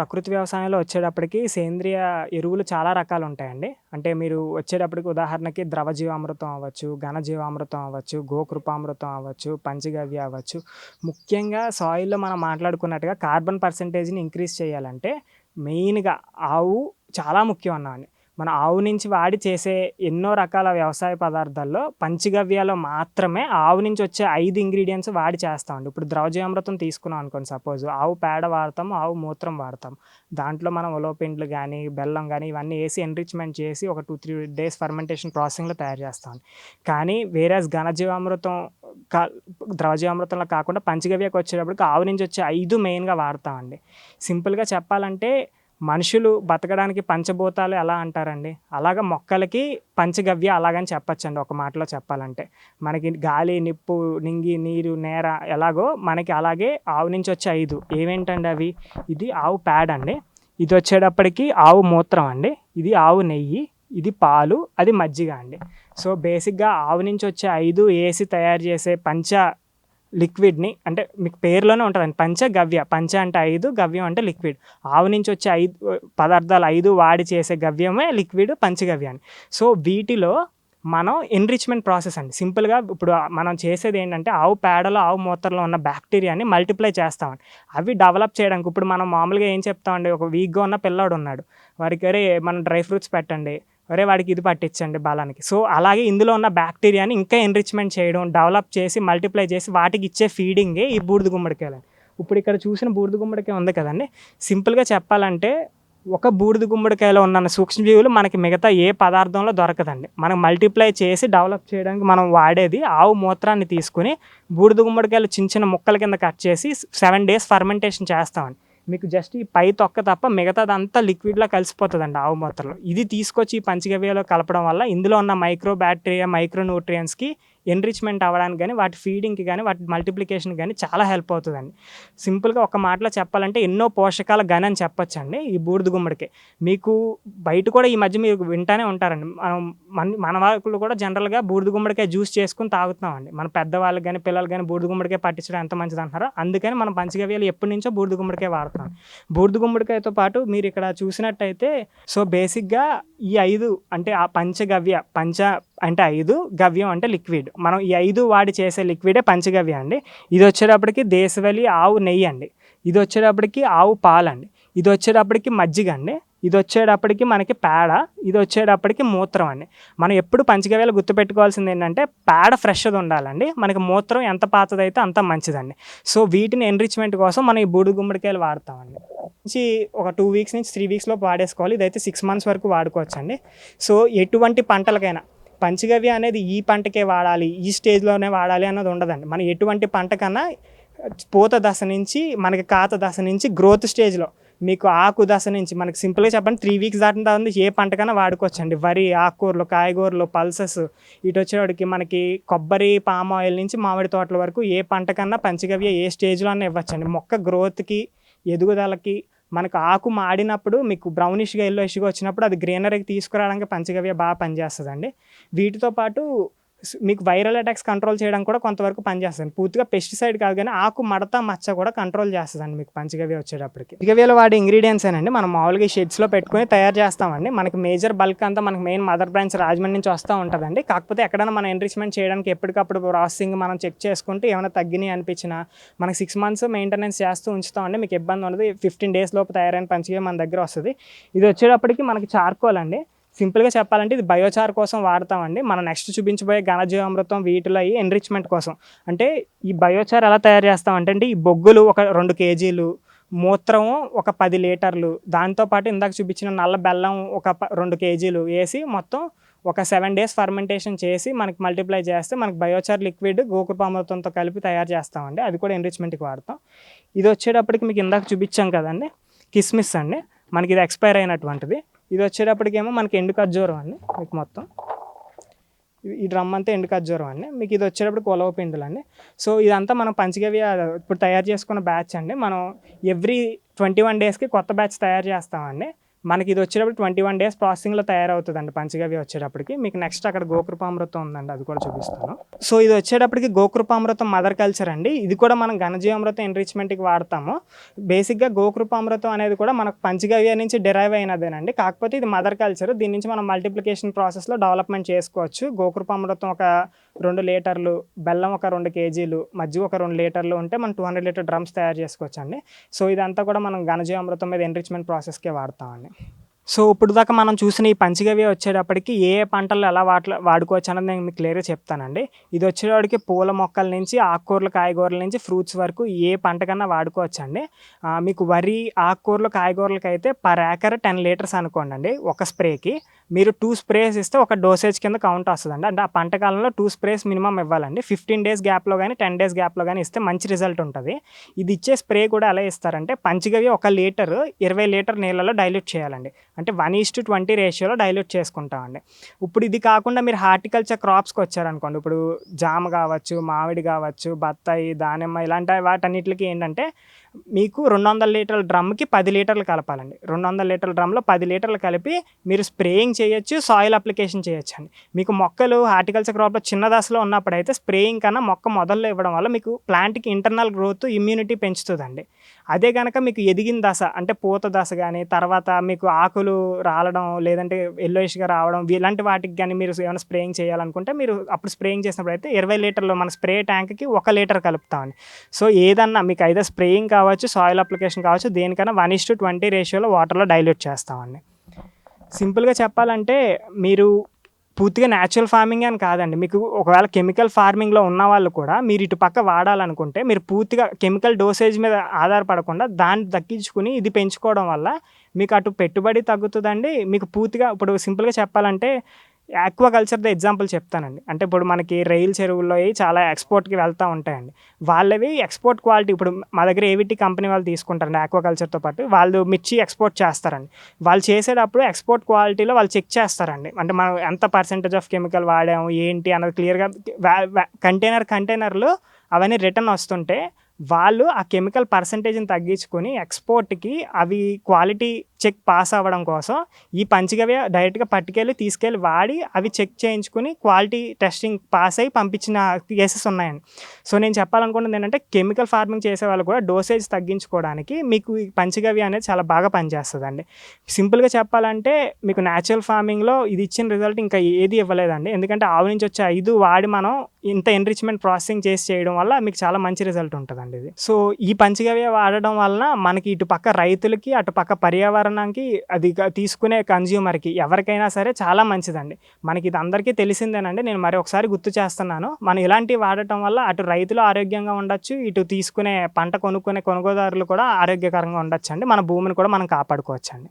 ప్రకృతి వ్యవసాయంలో వచ్చేటప్పటికి సేంద్రియ ఎరువులు చాలా రకాలు ఉంటాయండి అంటే మీరు వచ్చేటప్పటికి ఉదాహరణకి ద్రవ జీవామృతం అవ్వచ్చు ఘన జీవామృతం అవ్వచ్చు గోకృపామృతం అవ్వచ్చు పంచగవ్య అవ్వచ్చు. ముఖ్యంగా సాయిల్లో మనం మాట్లాడుకున్నట్టుగా కార్బన్ పర్సంటేజ్ని ఇంక్రీజ్ చేయాలంటే మెయిన్గా ఆవు చాలా ముఖ్యం అన్నాను మన ఆవు నుంచి వాడి చేసే ఎన్నో రకాల వ్యవసాయ పదార్థాల్లో పంచగవ్యాలో మాత్రమే ఆవు నుంచి వచ్చే ఐదు ఇంగ్రీడియంట్స్ వాడి చేస్తామండి. ఇప్పుడు ద్రవజీవామృతం తీసుకున్నాం అనుకోండి సపోజ్. ఆవు పేడ వాడతాం ఆవు మూత్రం వాడతాం దాంట్లో మనం ఉలోపిండ్లు కానీ బెల్లం కానీ ఇవన్నీ వేసి ఎన్రిచ్మెంట్ చేసి ఒక టూ త్రీ డేస్ ఫర్మెంటేషన్ ప్రాసెసింగ్లో తయారు చేస్తాం. కానీ వేరే ఘనజీవామృతం కా ద్రవజీవామృతంలో కాకుండా పంచగవ్యకు వచ్చేటప్పటికి ఆవు నుంచి వచ్చే ఐదు మెయిన్గా వాడతామండి. సింపుల్గా చెప్పాలంటే మనుషులు బతకడానికి పంచభూతాలు ఎలా అంటారండి. అలాగ మొక్కలకి పంచగవ్య అలాగని చెప్పచ్చండి ఒక మాటలో చెప్పాలంటే. మనకి గాలి నిప్పు నింగి నీరు నేర ఎలాగో మనకి అలాగే ఆవు నుంచి వచ్చే ఐదు. ఏమేంటండి అవి? ఇది ఆవు ప్యాడ్ అండి. ఇది వచ్చేటప్పటికి ఆవు మూత్రం అండి. ఇది ఆవు నెయ్యి ఇది పాలు అది మజ్జిగ అండి. సో బేసిక్గా ఆవు నుంచి వచ్చే ఐదు వేసి తయారు చేసే పంచ లిక్విడ్ని అంటే మీకు పేరులోనే ఉంటుందండి పంచ గవ్య పంచ అంటే ఐదు గవ్యం అంటే లిక్విడ్. ఆవు నుంచి వచ్చే ఐదు పదార్థాలు ఐదు వాడి చేసే గవ్యమే లిక్విడ్ పంచగవ్యాన్ని సో వీటిలో మనం ఎన్రిచ్మెంట్ ప్రాసెస్ అండి. సింపుల్గా ఇప్పుడు మనం చేసేది ఏంటంటే ఆవు పేడలో ఆవు మూత్రలో ఉన్న బ్యాక్టీరియాని మల్టిప్లై చేస్తామండి. అవి డెవలప్ చేయడానికి ఇప్పుడు మనం మామూలుగా ఏం చెప్తామండి? ఒక వీక్గా ఉన్న పిల్లాడు ఉన్నాడు. వారికి మనం డ్రై ఫ్రూట్స్ పెట్టండి. ఒరే వాడికి ఇది పట్టించండి బలానికి. సో అలాగే ఇందులో ఉన్న బ్యాక్టీరియాని ఇంకా ఎన్రిచ్మెంట్ చేయడం డెవలప్ చేసి మల్టిప్లై చేసి వాటికి ఇచ్చే ఫీడింగే ఈ బూడిద గుమ్మడికాయలు ఇప్పుడు ఇక్కడ చూసిన బూడిద గుమ్మడికాయ ఉంది కదండి. సింపుల్గా చెప్పాలంటే ఒక బూడిద గుమ్మడికాయలో ఉన్న సూక్ష్మజీవులు మనకి మిగతా ఏ పదార్థంలో దొరకదండి. మనం మల్టిప్లై చేసి డెవలప్ చేయడానికి మనం వాడేది ఆవు మూత్రాన్ని తీసుకుని బూడిద గుమ్మడికాయలు చిన్న చిన్న ముక్కల కింద కట్ చేసి సెవెన్ డేస్ ఫర్మెంటేషన్ చేస్తామండి. మీకు జస్ట్ ఈ పై తొక్క తప్ప మిగతాదంతా లిక్విడ్లో కలిసిపోతుందండి ఆవు మూత్రలో. ఇది తీసుకొచ్చి ఈ పంచగవ్యలో కలపడం వల్ల ఇందులో ఉన్న మైక్రో బ్యాక్టీరియా మైక్రో న్యూట్రియన్స్కి ఎన్రిచ్మెంట్ అవ్వడానికి కానీ వాటి ఫీడింగ్కి కానీ వాటి మల్టిప్లికేషన్ కానీ చాలా హెల్ప్ అవుతుందండి. సింపుల్గా ఒక మాటలో చెప్పాలంటే ఎన్నో పోషకాల గని అని చెప్పొచ్చండి ఈ బూడిద గుమ్మడికి మీకు బయట కూడా ఈ మధ్య మీరు వింటానే ఉంటారండి. మనం మన మన వాళ్ళు కూడా జనరల్గా బూడిద గుమ్మడికాయ జ్యూస్ చేసుకుని తాగుతున్నామండి. మన పెద్దవాళ్ళకి కానీ పిల్లలు కానీ బూడిద గుమ్మడికాయ పట్టించడం ఎంత మంచిది అంటారో అందుకని మనం పంచగవ్యాలు ఎప్పటి నుంచో బూడిద గుమ్మడికాయ వాడుతున్నాం. బూడిద గుమ్మడికాయతో పాటు మీరు ఇక్కడ చూసినట్టయితే సో బేసిక్గా ఈ ఐదు అంటే ఆ పంచగవ్య పంచ అంటే ఐదు గవ్యం అంటే లిక్విడ్ మనం ఈ ఐదు వాడి చేసే లిక్విడే పంచగవ్య అండి. ఇది వచ్చేటప్పటికి దేశవెలి ఆవు నెయ్యి అండి. ఇది వచ్చేటప్పటికి ఆవు పాలండి. ఇది వచ్చేటప్పటికి మజ్జిగ అండి. ఇది వచ్చేటప్పటికి మనకి పేడ. ఇది వచ్చేటప్పటికి మూత్రం అండి. మనం ఎప్పుడు పంచగవ్యాలు గుర్తుపెట్టుకోవాల్సింది ఏంటంటే పేడ ఫ్రెష్ది ఉండాలండి. మనకి మూత్రం ఎంత పాతదైతే అంత మంచిదండి. సో వీటిని ఎన్రిచ్మెంట్ కోసం మనం ఈ బూడిద గుమ్మడికాయలు వాడతామండి. నుంచి ఒక టూ వీక్స్ నుంచి త్రీ వీక్స్లో వాడేసుకోవాలి. ఇదైతే సిక్స్ మంత్స్ వరకు వాడుకోవచ్చండి. సో ఎటువంటి పంటలకైనా పంచగవ్య అనేది ఈ పంటకే వాడాలి ఈ స్టేజ్లోనే వాడాలి అన్నది ఉండదండి. మనం ఎటువంటి పంటకన్నా పూత దశ నుంచి మనకి కాత దశ నుంచి గ్రోత్ స్టేజ్లో మీకు ఆకు దశ నుంచి మనకి సింపుల్గా చెప్పండి త్రీ వీక్స్ దాటిన తర్వాత ఏ పంటకైనా వాడుకోవచ్చండి. వరి ఆకుకూరలు కాయగూరలు పల్సెస్ ఇటు వచ్చేవాడికి మనకి కొబ్బరి పామ్ ఆయిల్ నుంచి మామిడి తోటల వరకు ఏ పంటకన్నా పంచగవ్య ఏ స్టేజ్లో అన్నా ఇవ్వచ్చండి. మొక్క గ్రోత్కి ఎదుగుదలకి మనకు ఆకు మాడినప్పుడు మీకు బ్రౌనిష్గా ఎల్లో ఇష్గా వచ్చినప్పుడు అది గ్రీనరీకి తీసుకురావడానికి పంచగవ్య బాగా పనిచేస్తుందండి. వీటితో పాటు మీకు వైరల్ అటాక్స్ కంట్రోల్ చేయడం కూడా కొంతవరకు పనిచేస్తుంది పూర్తిగా పెస్టిసైడ్ కాదు కానీ ఆకు మడత మచ్చ కూడా కంట్రోల్ చేస్తుందండి మీకు పంచగవ్య వచ్చేటప్పటికి. పంచగవ్యలో వాడే ఇంగ్రీడియంట్స్ అండి మనం మామూలుగా ఈ షెడ్స్లో పెట్టుకొని తయారు చేస్తామండి. మనకి మేజర్ బల్క్ అంతా మనకి మెయిన్ మదర్ బ్రాంచ్ రాజమండ్రి నుంచి వస్తూ ఉంటుందండి. కాకపోతే ఎక్కడైనా మనం ఎన్రిచ్మెంట్ చేయడానికి ఎప్పటికప్పుడు ప్రాసెసింగ్ మనం చెక్ చేసుకుంటే ఏమైనా తగ్గినాయి అనిపించినా మనకి సిక్స్ మంత్స్ మెయింటెనెన్స్ చేస్తూ ఉంచుతామండి. మీకు ఇబ్బంది ఉండదు. ఫిఫ్టీన్ డేస్ లోపు తయారైన పంచగవ్య మన దగ్గర వస్తుంది. ఇది వచ్చేటప్పటికి మనకి చార్కోల్ అండి. సింపుల్గా చెప్పాలంటే ఇది బయోచార్ కోసం వాడతామండి. మనం నెక్స్ట్ చూపించబోయే ఘనజీవామృతం వీటిలో అయ్యి ఎన్రిచ్మెంట్ కోసం. అంటే ఈ బయోచార్ ఎలా తయారు చేస్తామంటే అంటే ఈ బొగ్గులు ఒక రెండు కేజీలు మూత్రం ఒక పది లీటర్లు దాంతోపాటు ఇందాక చూపించిన నల్ల బెల్లం ఒక ప- రెండు కేజీలు వేసి మొత్తం ఒక సెవెన్ డేస్ ఫర్మెంటేషన్ చేసి మనకి మల్టిప్లై చేస్తే మనకి బయోచార్ లిక్విడ్ గోకృపామృతంతో కలిపి తయారు చేస్తామండి. అది కూడా ఎన్రిచ్మెంట్కి వాడతాం. ఇది వచ్చేటప్పటికి మీకు ఇందాక చూపించాం కదండి కిస్మిస్ అండి. మనకి ఇది ఎక్స్పైర్ అయినటువంటిది. ఇది వచ్చేటప్పటికేమో మనకి ఎండు ఖర్జూరం అండి మీకు మొత్తం. ఈ డ్రమ్ అంతా ఎండు ఖర్జూరం అండి. మీకు ఇది వచ్చేటప్పుడు కొలవ పిండులు అండి. సో ఇదంతా మనం పంచగవ్య ఇప్పుడు తయారు చేసుకున్న బ్యాచ్ అండి. మనం ఎవ్రీ ట్వంటీ వన్ డేస్కి కొత్త బ్యాచ్ తయారు చేస్తామండి. మనకి ఇది వచ్చేటప్పుడు ట్వంటీ వన్ డేస్ ప్రాసెసింగ్లో తయారవుతుందండి పంచగవ్య వచ్చేటప్పటికి. మీకు నెక్స్ట్ అక్కడ గోకృపామృతం ఉందండి అది కూడా చూపిస్తాను. సో ఇది వచ్చేటప్పటికి గోకృపామృతం మదర్ కల్చర్ అండి. ఇది కూడా మనం ఘనజీవామృతం ఎన్రిచ్మెంట్కి వాడతాము. బేసిక్గా గోకృపామృతం అనేది కూడా మనకు పంచగవ్య నుంచి డెరైవ్ అయినదేనండి. కాకపోతే ఇది మదర్ కల్చర్. దీని నుంచి మనం మల్టిప్లికేషన్ ప్రాసెస్లో డెవలప్మెంట్ చేసుకోవచ్చు. గోకృపామృతం ఒక రెండు లీటర్లు బెల్లం ఒక రెండు కేజీలు మజ్జిగ ఒక రెండు లీటర్లు ఉంటే మనం టూ హండ్రెడ్ లీటర్ డ్రమ్స్ తయారు చేసుకోవచ్చు అండి సో ఇదంతా కూడా మనం ఘనజీవామృతం మీద ఎన్రిచ్మెంట్ ప్రాసెస్కే వాడతామండి. సో ఇప్పుడు దాకా మనం చూసిన ఈ పంచగవి వచ్చేటప్పటికి ఏ ఏ పంటలు ఎలా వాట్ల వాడుకోవచ్చు అన్నది నేను మీకు క్లియర్గా చెప్తానండి. ఇది వచ్చేటప్పటికి పూల మొక్కల నుంచి ఆకుకూరలు కాయగూరల నుంచి ఫ్రూట్స్ వరకు ఏ పంటకన్నా వాడుకోవచ్చు అండి మీకు వరి ఆకుకూరలు కాయగూరలకైతే పర్ ఏకర్ టెన్ లీటర్స్ అనుకోండి అండి ఒక స్ప్రేకి మీరు టూ స్ప్రేస్ ఇస్తే ఒక డోసేజ్ కింద కౌంట్ వస్తుందండి. అంటే ఆ పంట కాలంలో టూ స్ప్రేస్ మినిమం ఇవ్వాలండి. ఫిఫ్టీన్ డేస్ గ్యాప్లో కానీ టెన్ డేస్ గ్యాప్లో కానీ ఇస్తే మంచి రిజల్ట్ ఉంటుంది. ఇది ఇచ్చే స్ప్రే కూడా ఎలా ఇస్తారంటే పంచగవి ఒక లీటర్ ఇరవై లీటర్ నీళ్ళలో డైల్యూట్ చేయాలండి. అంటే వన్ ఈస్ టు ట్వంటీ రేషియోలో డైల్యూట్ చేసుకుంటామండి. ఇప్పుడు ఇది కాకుండా మీరు హార్టికల్చర్ క్రాప్స్కి వచ్చారనుకోండి. ఇప్పుడు జామ కావచ్చు మామిడి కావచ్చు బత్తాయి దానిమ్మ ఇలాంటి వాటన్నిటికి ఏంటంటే మీకు రెండు వందల లీటర్ల డ్రమ్కి పది లీటర్లు కలపాలండి. రెండు వందల లీటర్ల డ్రమ్లో పది లీటర్లు కలిపి మీరు స్ప్రేయింగ్ చేయొచ్చు సాయిల్ అప్లికేషన్ చేయొచ్చు అండి. మీకు మొక్కలు హార్టికల్చర్ క్రాప్లో చిన్న దశలో ఉన్నప్పుడు అయితే స్ప్రేయింగ్ కన్నా మొక్క మొదల్లో ఇవ్వడం వల్ల మీకు ప్లాంట్కి ఇంటర్నల్ గ్రోత్ ఇమ్యూనిటీ పెంచుతుందండి. అదే కనుక మీకు ఎదిగిన దశ అంటే పూత దశ కానీ తర్వాత మీకు ఆకులు రాలడం లేదంటే ఎల్లోయిష్గా రావడం ఇలాంటి వాటికి కానీ మీరు ఏమైనా స్ప్రేయింగ్ చేయాలనుకుంటే మీరు అప్పుడు స్ప్రేయింగ్ చేసినప్పుడు అయితే ఇరవై లీటర్లు మన స్ప్రే ట్యాంక్కి ఒక లీటర్ కలుపుతామండి. సో ఏదన్నా మీకు అయితే స్ప్రేయింగ్ కావచ్చు సాయిల్ అప్లికేషన్ కావచ్చు దేనికైనా వన్ ఇస్ టు ట్వంటీ రేషియోలో వాటర్లో డైల్యూట్ చేస్తామండి. సింపుల్గా చెప్పాలంటే మీరు పూర్తిగా న్యాచురల్ ఫార్మింగ్ అని కాదండి. మీకు ఒకవేళ కెమికల్ ఫార్మింగ్లో ఉన్న వాళ్ళు కూడా మీరు ఇటు పక్క వాడాలనుకుంటే మీరు పూర్తిగా కెమికల్ డోసేజ్ మీద ఆధారపడకుండా దాన్ని దక్కించుకుని ఇది పెంచుకోవడం వల్ల మీకు అటు పెట్టుబడి తగ్గుతుందండి. మీకు పూర్తిగా ఇప్పుడు సింపుల్గా చెప్పాలంటే ఆక్వాకల్చర్ ద ఎగ్జాంపుల్ చెప్తానండి. అంటే ఇప్పుడు మనకి రైల్ చెరువుల్లో చాలా ఎక్స్పోర్ట్కి వెళ్తూ ఉంటాయండి. వాళ్ళవి ఎక్స్పోర్ట్ క్వాలిటీ ఇప్పుడు మా దగ్గర ఏవిటి కంపెనీ వాళ్ళు తీసుకుంటారండి ఆక్వాకల్చర్తో పాటు. వాళ్ళు మిర్చి ఎక్స్పోర్ట్ చేస్తారండి. వాళ్ళు చేసేటప్పుడు ఎక్స్పోర్ట్ క్వాలిటీలో వాళ్ళు చెక్ చేస్తారండి. అంటే మనం ఎంత పర్సెంటేజ్ ఆఫ్ కెమికల్ వాడాము ఏంటి అన్నది క్లియర్గా కంటైనర్ కంటైనర్లు అవన్నీ రిటర్న్ వస్తుంటే వాళ్ళు ఆ కెమికల్ పర్సంటేజ్ని తగ్గించుకొని ఎక్స్పోర్ట్కి అవి క్వాలిటీ చెక్ పాస్ అవ్వడం కోసం ఈ పంచగవ్య డైరెక్ట్గా పట్టుకెళ్ళి తీసుకెళ్ళి వాడి అవి చెక్ చేయించుకుని క్వాలిటీ టెస్టింగ్ పాస్ అయ్యి పంపించిన కేసెస్ ఉన్నాయండి. సో నేను చెప్పాలనుకున్నది ఏంటంటే కెమికల్ ఫార్మింగ్ చేసే వాళ్ళు కూడా డోసేజ్ తగ్గించుకోవడానికి మీకు ఈ పంచగవ్య అనేది చాలా బాగా పనిచేస్తుందండి. సింపుల్గా చెప్పాలంటే మీకు న్యాచురల్ ఫార్మింగ్లో ఇది ఇచ్చిన రిజల్ట్ ఇంకా ఏది ఇవ్వలేదండి. ఎందుకంటే ఆవు నుంచి వచ్చే ఐదు వాడి మనం ఇంత ఎన్రిచ్మెంట్ ప్రాసెసింగ్ చేసి చేయడం వల్ల మీకు చాలా మంచి రిజల్ట్ ఉంటుందండి ఇది. సో ఈ పంచగవ్య వాడడం వలన మనకి ఇటు పక్క రైతులకి అటు పక్క పర్యావరణానికి అది తీసుకునే కన్జ్యూమర్కి ఎవరికైనా సరే చాలా మంచిదండి. మనకి ఇది అందరికీ తెలిసిందేనండి. నేను మరి ఒకసారి గుర్తు చేస్తున్నాను. మనం ఇలాంటివి వాడటం వల్ల అటు రైతులు ఆరోగ్యంగా ఉండొచ్చు ఇటు తీసుకునే పంట కొనుక్కునే కొనుగోదారులు కూడా ఆరోగ్యకరంగా ఉండొచ్చు అండి మన భూమిని కూడా మనం కాపాడుకోవచ్చండి.